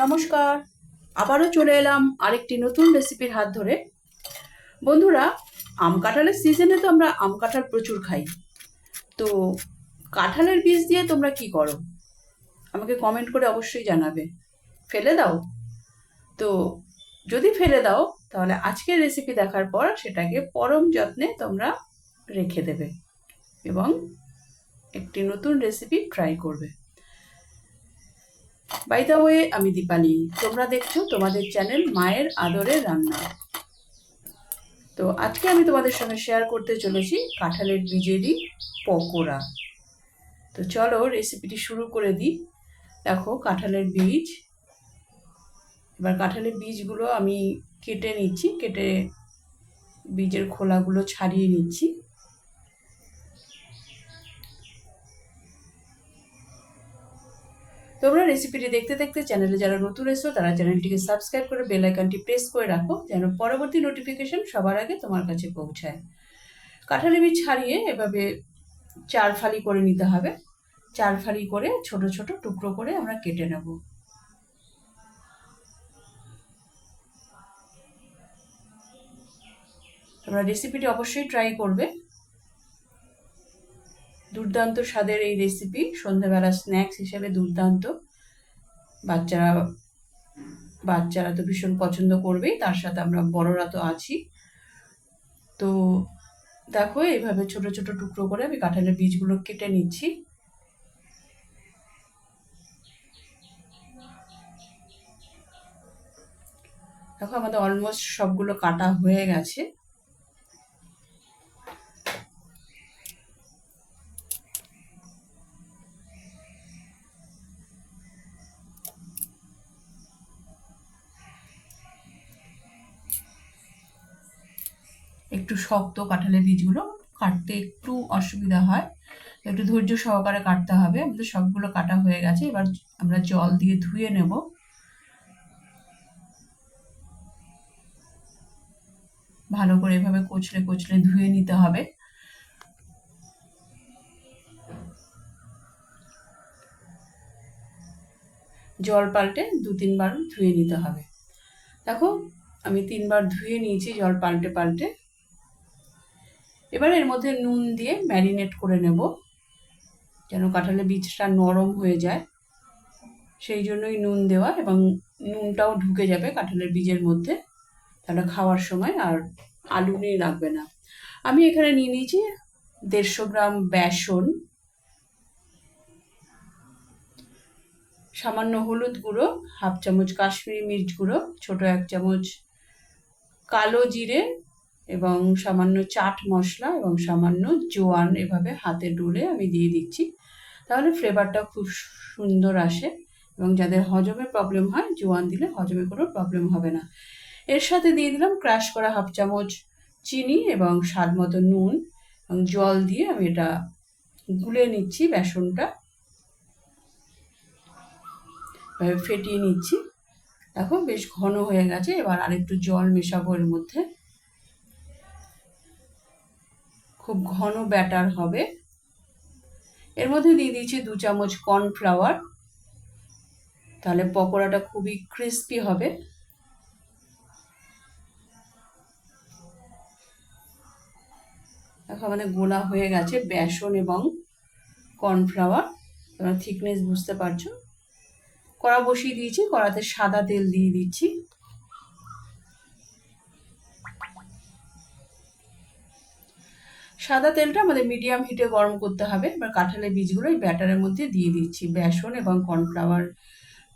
নমস্কার। আবারও চলে এলাম আরেকটি নতুন রেসিপির হাত ধরে। বন্ধুরা, আম কাঁঠালের সিজনে তো আমরা আম কাঁঠাল প্রচুর খাই। তো কাঁঠালের বীজ দিয়ে তোমরা কি করো? আমাকে কমেন্ট করে অবশ্যই জানাবে। ফেলে দাও। তো যদি ফেলে দাও, তাহলে আজকের রেসিপি দেখার পর সেটাকে পরম যত্নে তোমরা রেখে দেবে এবং একটি নতুন রেসিপি ট্রাই করবে। বাই দ্য ওয়ে আমি দীপালি। তোমরা দেখছ তোমাদের চ্যানেল মায়ের আদরের রান্না। তো আজকে আমি তোমাদের সঙ্গে শেয়ার করতে চলেছি কাঁঠালের বীজেরই পকোড়া। তো চলো রেসিপিটি শুরু করে দিই। দেখো কাঁঠালের বীজ। এবার কাঁঠালের বীজগুলো আমি কেটে নিচ্ছি, কেটে বীজের খোলাগুলো ছাড়িয়ে নিচ্ছি। তোমরা রেসিপিটি দেখতে দেখতে চ্যানেলে যারা নতুন এসো তারা চ্যানেলটিকে সাবস্ক্রাইব করে বেল আইকনটি প্রেস করে রাখো, যেন পরবর্তী নোটিফিকেশন সবার আগে তোমার কাছে পৌঁছায়। কাঁঠালি ছাড়িয়ে এভাবে চার ফালি করে নিতে হবে। চার ফালি করে ছোট ছোট টুকরো করে আমরা কেটে নেব। তোমরা রেসিপিটি অবশ্যই ট্রাই করবে। দুর্দান্ত স্বাদের এই রেসিপি সন্ধ্যাবেলা স্ন্যাক্স হিসেবে দুর্দান্ত। বাচ্চারা বাচ্চারা তো ভীষণ পছন্দ করবেই, তার সাথে আমরা, বড়রা তো আছি। তো দেখো, এইভাবে ছোট ছোট টুকরো করে আমি কাঁঠালের বীজগুলো কেটে নিচ্ছি। দেখো, আমাদের অলমোস্ট সবগুলো কাটা হয়ে গেছে। একটু শক্ত কাঁঠালের বীজগুলো কাটতে একটু অসুবিধা হয়। একটু ধৈর্য সহকারে কাটতে হবে, আমাদের সবগুলো কাটা হয়ে গেছে। এবার আমরা জল দিয়ে ধুয়ে নেব। ভালো করে এভাবে কচলে কচলে ধুয়ে নিতে হবে। জল পাল্টে দু তিনবার ধুয়ে নিতে হবে। দেখো, আমি তিনবার ধুয়ে নিয়েছি, জল পাল্টে পাল্টে। এবার এর মধ্যে নুন দিয়ে ম্যারিনেট করে নেব, যেন কাঁঠালের বীজটা নরম হয়ে যায়। সেই জন্যই নুন দেওয়া এবং নুনটাও ঢুকে যাবে কাঁঠালের বীজের মধ্যে তাহলে খাওয়ার সময় আর আলু নিয়ে লাগবে না। আমি এখানে নিয়ে নিয়েছি দেড়শো গ্রাম বেসন, সামান্য হলুদ গুঁড়ো, হাফ চামচ কাশ্মীরি মির্চ গুঁড়ো, ছোট এক চামচ কালো জিরে এবং সামান্য চাট মশলা এবং সামান্য জোয়ান এভাবে হাতে ডুলে আমি দিয়ে দিচ্ছি। তাহলে ফ্লেভারটা খুব সুন্দর আসে এবং যাদের হজমে প্রবলেম হয়, জোয়ান দিলে হজমে কোনো প্রবলেম হবে না। এর সাথে দিয়ে দিলাম ক্রাশ করা হাফ চামচ চিনি এবং স্বাদ মতো নুন এবং জল দিয়ে আমি এটা গুলে নিচ্ছি বেসনটা। ফেটিয়ে নিচ্ছি। দেখো বেশ ঘন হয়ে গেছে, এবার আরেকটু জল মেশাবো এর মধ্যে। খুব ঘন ব্যাটার হবে। এর মধ্যে দিয়ে দিয়েছি দু চামচ কর্নফ্লাওয়ার। তাহলে পকোড়াটা খুবই ক্রিস্পি হবে। দেখো আমাদের গোলা হয়ে গেছে বেসন এবং কর্নফ্লাওয়ার। তোমরা থিকনেস বুঝতে পারছ। কড়া বসিয়ে দিয়েছি, কড়াতে সাদা তেল দিয়ে দিচ্ছি। সাদা তেলটা আমাদের মিডিয়াম হিটে গরম করতে হবে। এবার কাঁঠালের বীজগুলো এই ব্যাটারের মধ্যে দিয়ে দিচ্ছি। বেসন এবং কর্নফ্লাওয়ার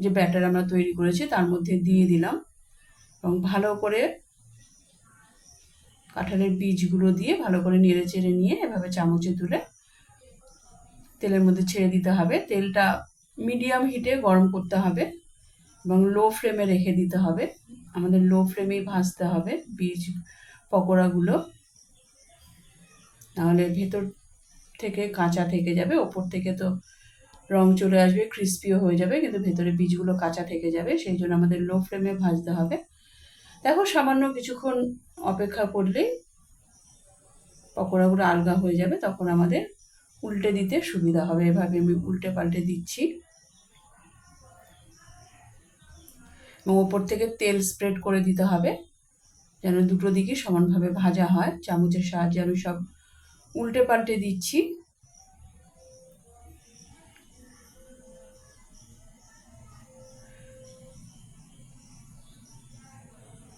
যে ব্যাটার আমরা তৈরি করেছি তার মধ্যে দিয়ে দিলাম। এবং ভালো করে কাঁঠালের বীজগুলো দিয়ে ভালো করে নেড়ে চেড়ে নিয়ে এভাবে চামচে তুলে তেলের মধ্যে ছেড়ে দিতে হবে। তেলটা মিডিয়াম হিটে গরম করতে হবে এবং লো ফ্লেমে রেখে দিতে হবে। আমাদের লো ফ্লেমেই ভাজতে হবে বীজ পকোড়াগুলো। নাহলে ভেতর থেকে কাঁচা থেকে যাবে, ওপর থেকে তো রং চলে আসবে ক্রিস্পিও হয়ে যাবে, কিন্তু ভেতরে বীজগুলো কাঁচা থেকে যাবে, সেই জন্য আমাদের লো ফ্লেমে ভাজতে হবে। দেখো সামান্য কিছুক্ষণ অপেক্ষা করলেই পকোড়াগুলো আলগা হয়ে যাবে, তখন আমাদের উল্টে দিতে সুবিধা হবে। এভাবে আমি উল্টে পাল্টে দিচ্ছি। এবং ওপর থেকে তেল স্প্রেড করে দিতে হবে, যেন দুটো দিকে সমানভাবে ভাজা হয়। চামচের সাহায্যে আমি সব উল্টে পাল্টে দিচ্ছি।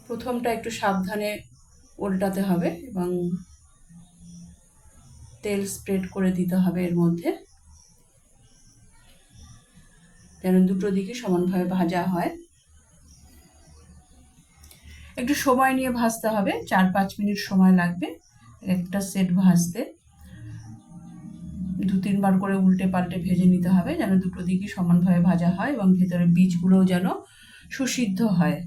প্রথমটা একটু সাবধানে উল্টাতে হবে এবং তেল স্প্রেড করে দিতে হবে এর মধ্যে। যেন দুটো দিকে সমানভাবে ভাজা হয়। একটু সময় নিয়ে ভাজতে হবে, চার পাঁচ মিনিট সময় লাগবে। একটা সেট ভাজতে দু তিনবার করে উল্টে পাল্টে ভেজে নিতে হবে যেন দুটো দিকই সমানভাবে ভাজা হয় এবং ভেতরে বীজগুলোও যেন সুসিদ্ধ হয়।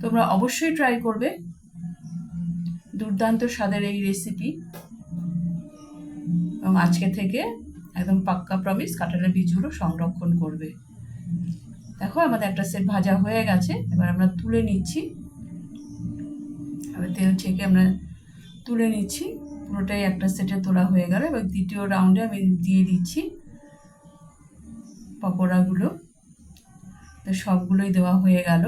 তোমরা অবশ্যই ট্রাই করবে। দুর্দান্ত স্বাদের এই রেসিপি এবং আজকে থেকে একদম পাক্কা প্রমিস কাঁঠালের বীজগুলো সংরক্ষণ করবে। দেখো আমাদের একটা সেট ভাজা হয়ে গেছে। এবার আমরা তুলে নিচ্ছি। এবার তেল ছেঁকে আমরা তুলে নিচ্ছি। পুরোটাই একটা সেটে তোলা হয়ে গেল। এবার দ্বিতীয় রাউন্ডে আমি দিয়ে দিচ্ছি পকোড়াগুলো। তো সবগুলোই দেওয়া হয়ে গেল।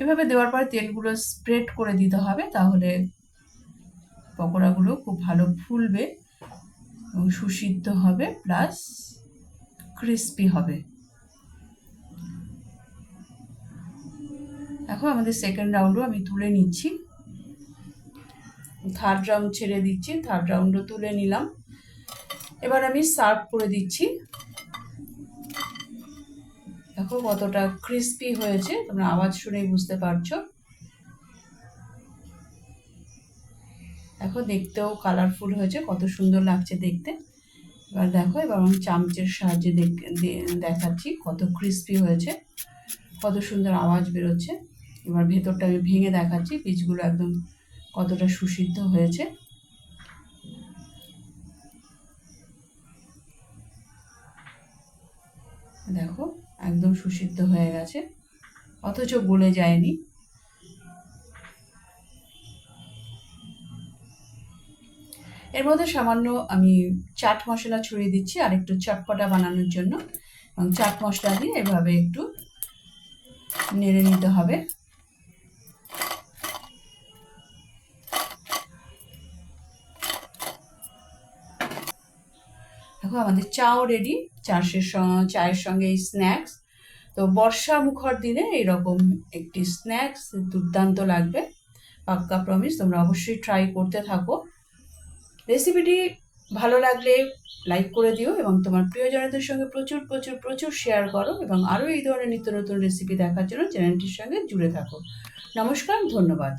এভাবে দেওয়ার পরে তেলগুলো স্প্রেড করে দিতে হবে, তাহলে পকোড়াগুলো খুব ভালো ফুলবে এবং সুসিদ্ধ হবে প্লাস ক্রিস্পি হবে। দেখো, আমাদের সেকেন্ড রাউন্ডও আমি তুলে নিচ্ছি। থার্ড রাউন্ড ছেড়ে দিচ্ছি থার্ড রাউন্ডও তুলে নিলাম। এবার আমি সার্ভ করে দিচ্ছি। দেখো, কতটা ক্রিস্পি হয়েছে, তোমরা আওয়াজ শুনেই বুঝতে পারছ। দেখো, দেখতেও কালারফুল হয়েছে, কত সুন্দর লাগছে দেখতে। এবার দেখো, এবার আমি চামচের সাহায্যে দেখাচ্ছি কত ক্রিস্পি হয়েছে, কত সুন্দর আওয়াজ বেরোচ্ছে। এবার ভেতরটা আমি ভেঙে দেখাচ্ছি, বীজগুলো একদম কতটা সুসিদ্ধ হয়েছে। দেখো, একদম সুসিদ্ধ হয়ে গেছে, অথচ গলে যায়নি। এর মধ্যে সামান্য আমি চাট মশলা ছড়িয়ে দিচ্ছি, আর একটু চটপটা বানানোর জন্য। এবং চাট মশলা দিয়ে এভাবে একটু নেড়ে নিতে হবে। দেখো, আমাদের চাও রেডি চাষের চায়ের সঙ্গে এই স্ন্যাক্স তো বর্ষা মুখর দিনে এরকম একটি স্ন্যাক্স দুর্দান্ত লাগবে। পাক্কা প্রমিস তোমরা অবশ্যই ট্রাই করতে থাকো। রেসিপিটি ভালো লাগলে লাইক করে দিও এবং তোমার প্রিয়জনদের সঙ্গে প্রচুর প্রচুর প্রচুর শেয়ার করো এবং আরও এই ধরনের নিত্য নতুন রেসিপি দেখার জন্য চ্যানেলটির সঙ্গে জুড়ে থাকো। নমস্কার, ধন্যবাদ।